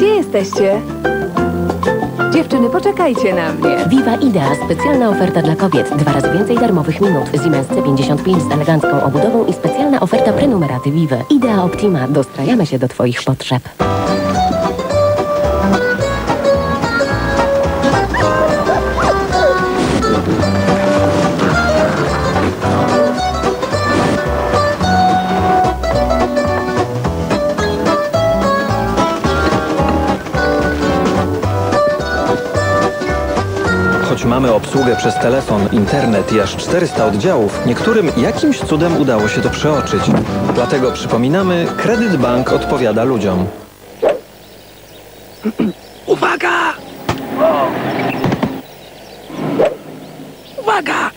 Gdzie jesteście? Dziewczyny, poczekajcie na mnie. Viva Idea. Specjalna oferta dla kobiet. Dwa razy więcej darmowych minut. Siemens C55 z elegancką obudową i specjalna oferta prenumeraty Viva. Idea Optima. Dostrajamy się do Twoich potrzeb. Mamy obsługę przez telefon, internet i aż 400 oddziałów, niektórym jakimś cudem udało się to przeoczyć. Dlatego przypominamy, Kredyt Bank odpowiada ludziom. Uwaga! Uwaga!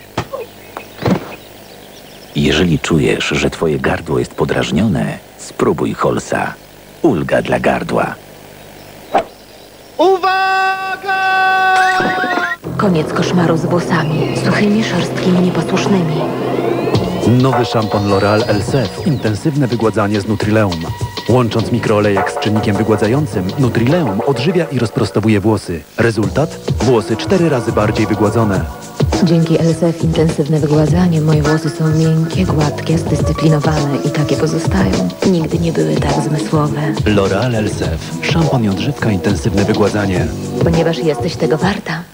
Jeżeli czujesz, że twoje gardło jest podrażnione, spróbuj Holsa. Ulga dla gardła. Koniec koszmaru z włosami, suchymi, szorstkimi, nieposłusznymi. Nowy szampon L'Oreal Elsef. Intensywne wygładzanie z Nutrileum. Łącząc mikroolejek z czynnikiem wygładzającym, Nutrileum odżywia i rozprostowuje włosy. Rezultat? Włosy cztery razy bardziej wygładzone. Dzięki LSF intensywne wygładzanie moje włosy są miękkie, gładkie, zdyscyplinowane i takie pozostają. Nigdy nie były tak zmysłowe, L'Oreal Elsef. Szampon i odżywka intensywne wygładzanie. ponieważ jesteś tego warta.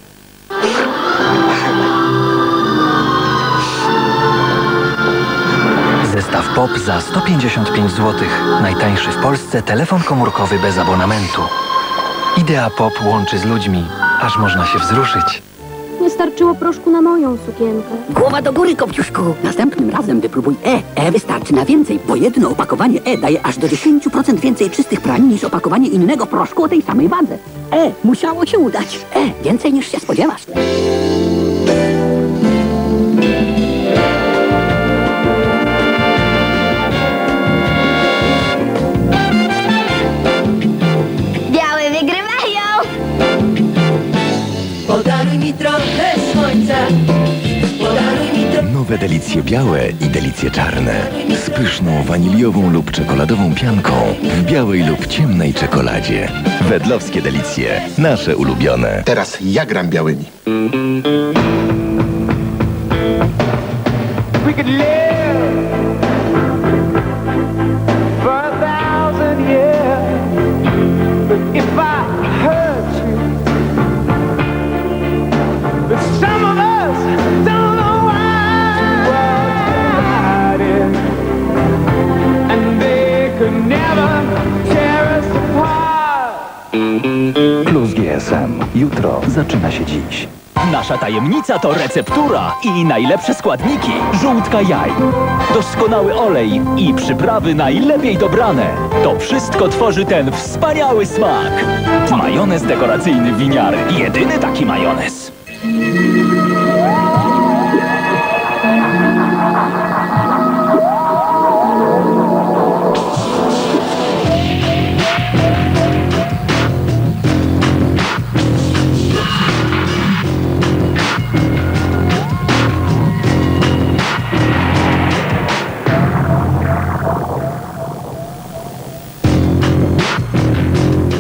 POP za 155 zł. Najtańszy w Polsce telefon komórkowy bez abonamentu. Idea POP łączy z ludźmi, aż można się wzruszyć. Nie starczyło proszku na moją sukienkę. Głowa do góry, Kopciuszku! Następnym razem wypróbuj E. E wystarczy na więcej, bo jedno opakowanie E daje aż do 10% więcej czystych prań niż opakowanie innego proszku o tej samej wadze. E, musiało się udać. E, więcej niż się spodziewasz. Nowe delicje białe i delicje czarne. Z pyszną waniliową lub czekoladową pianką w białej lub ciemnej czekoladzie. Wedlowskie delicje. Nasze ulubione. Teraz ja gram białymi. We could live Plus GSM. Jutro zaczyna się dziś. Nasza tajemnica to receptura i najlepsze składniki. Żółtka jaj, doskonały olej i przyprawy najlepiej dobrane. To wszystko tworzy ten wspaniały smak. Majonez dekoracyjny winiary. Jedyny taki majonez.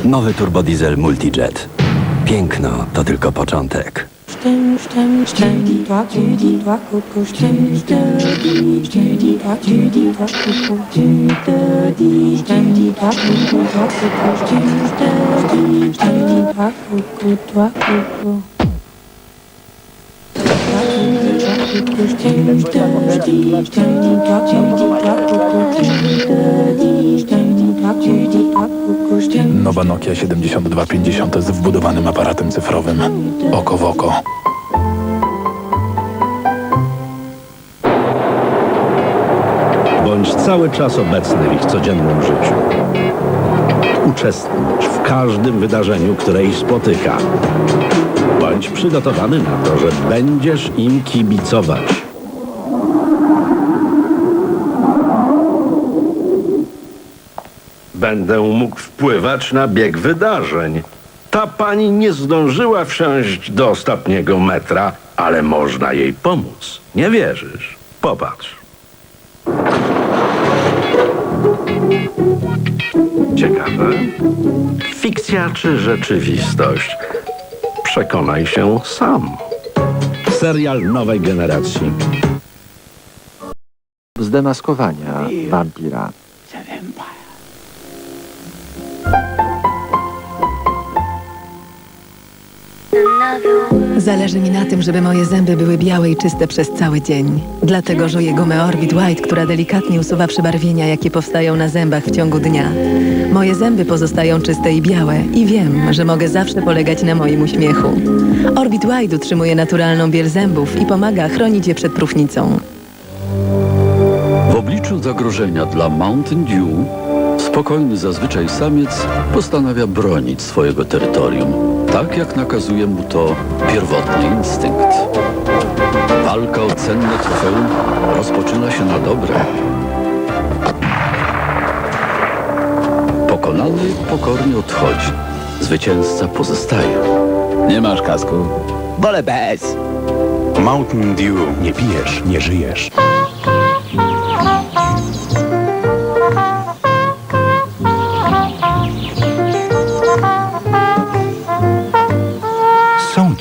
Nowy turbodiesel Multijet. Piękno to tylko początek. Nowa Nokia 7250 z wbudowanym aparatem cyfrowym. Oko w oko. Bądź cały czas obecny w ich codziennym życiu. Uczestnicz w każdym wydarzeniu, które ich spotyka. Bądź przygotowany na to, że będziesz im kibicować. Będę mógł wpływać na bieg wydarzeń. Ta pani nie zdążyła wsiąść do ostatniego metra, ale można jej pomóc. Nie wierzysz? Popatrz. Ciekawe. fikcja czy rzeczywistość? Przekonaj się sam. Serial nowej generacji. zdemaskowania wampira. Zależy mi na tym, żeby moje zęby były białe i czyste przez cały dzień. Dlatego żuję gumę Orbit White, która delikatnie usuwa przebarwienia, jakie powstają na zębach w ciągu dnia. Moje zęby pozostają czyste i białe i wiem, że mogę zawsze polegać na moim uśmiechu. Orbit White utrzymuje naturalną biel zębów i pomaga chronić je przed próchnicą. W obliczu zagrożenia dla Mountain Dew spokojny zazwyczaj samiec postanawia bronić swojego terytorium, tak jak nakazuje mu to pierwotny instynkt. Walka o cenne trofeum rozpoczyna się na dobre. Pokonany pokornie odchodzi. Zwycięzca pozostaje. Nie masz kasku? Wolę bez. Mountain Dew. Nie pijesz, nie żyjesz.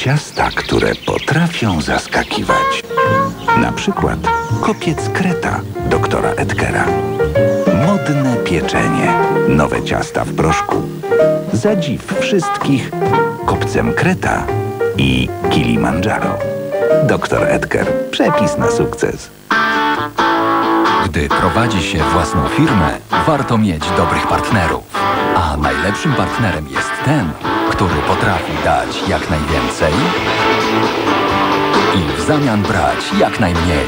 Ciasta, które potrafią zaskakiwać. Na przykład kopiec kreta doktora Edgera. Modne pieczenie. Nowe ciasta w proszku. Zadziw wszystkich kopcem kreta i Kilimandżaro. Doktor Edgar. Przepis na sukces. Gdy prowadzi się własną firmę, warto mieć dobrych partnerów. A najlepszym partnerem jest ten, który potrafi dać jak najwięcej i w zamian brać jak najmniej.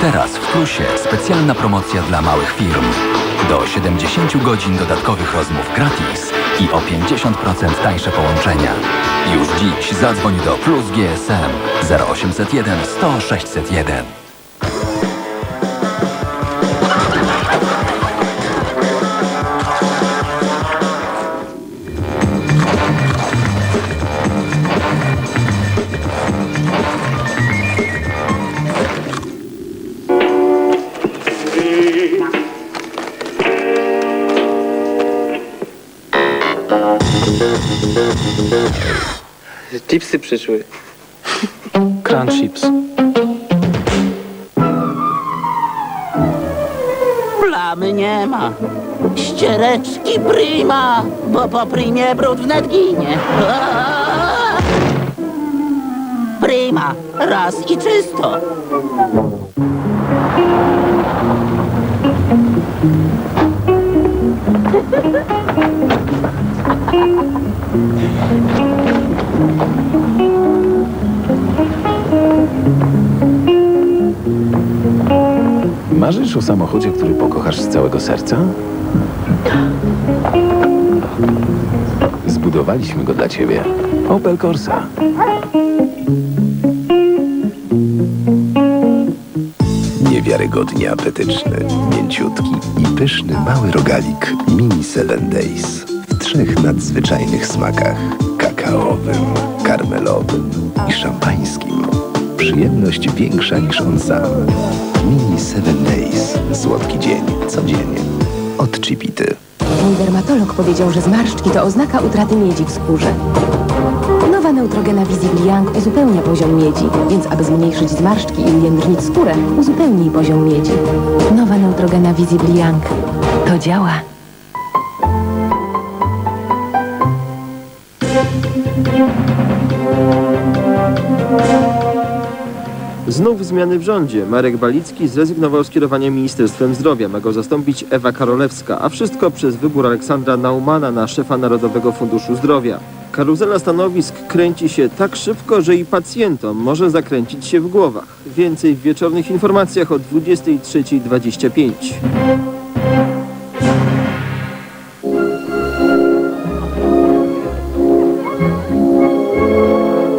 Teraz w Plusie specjalna promocja dla małych firm. Do 70 godzin dodatkowych rozmów gratis i o 50% tańsze połączenia. Już dziś zadzwoń do Plus GSM 0801 100 601. Chipsy przyszły. Crunch chips. Plamy nie ma. Ściereczki prima, bo po primie brud wnet ginie. Aaaa! Prima, raz i czysto. Marzysz o samochodzie, który pokochasz z całego serca? Zbudowaliśmy go dla ciebie. Opel Corsa. Niewiarygodnie apetyczny, mięciutki i pyszny mały rogalik Mini 7 Days trzech nadzwyczajnych smakach kakaowym, karmelowym i szampańskim. Przyjemność większa niż on sam. Mini 7 Days. Słodki dzień, codziennie. Od Chipity. Mój dermatolog powiedział, że zmarszczki to oznaka utraty miedzi w skórze. Nowa Neutrogena Visible Young uzupełnia poziom miedzi, więc aby zmniejszyć zmarszczki i ujędrnić skórę, uzupełnij poziom miedzi. Nowa Neutrogena Visible Young. To działa. Znów zmiany w rządzie. Marek Balicki zrezygnował z kierowania Ministerstwem Zdrowia. Ma go zastąpić Ewa Karolewska, a wszystko przez wybór Aleksandra Naumana na szefa Narodowego Funduszu Zdrowia. Karuzela stanowisk kręci się tak szybko, że i pacjentom może zakręcić się w głowach. Więcej w wieczornych informacjach o 23.25.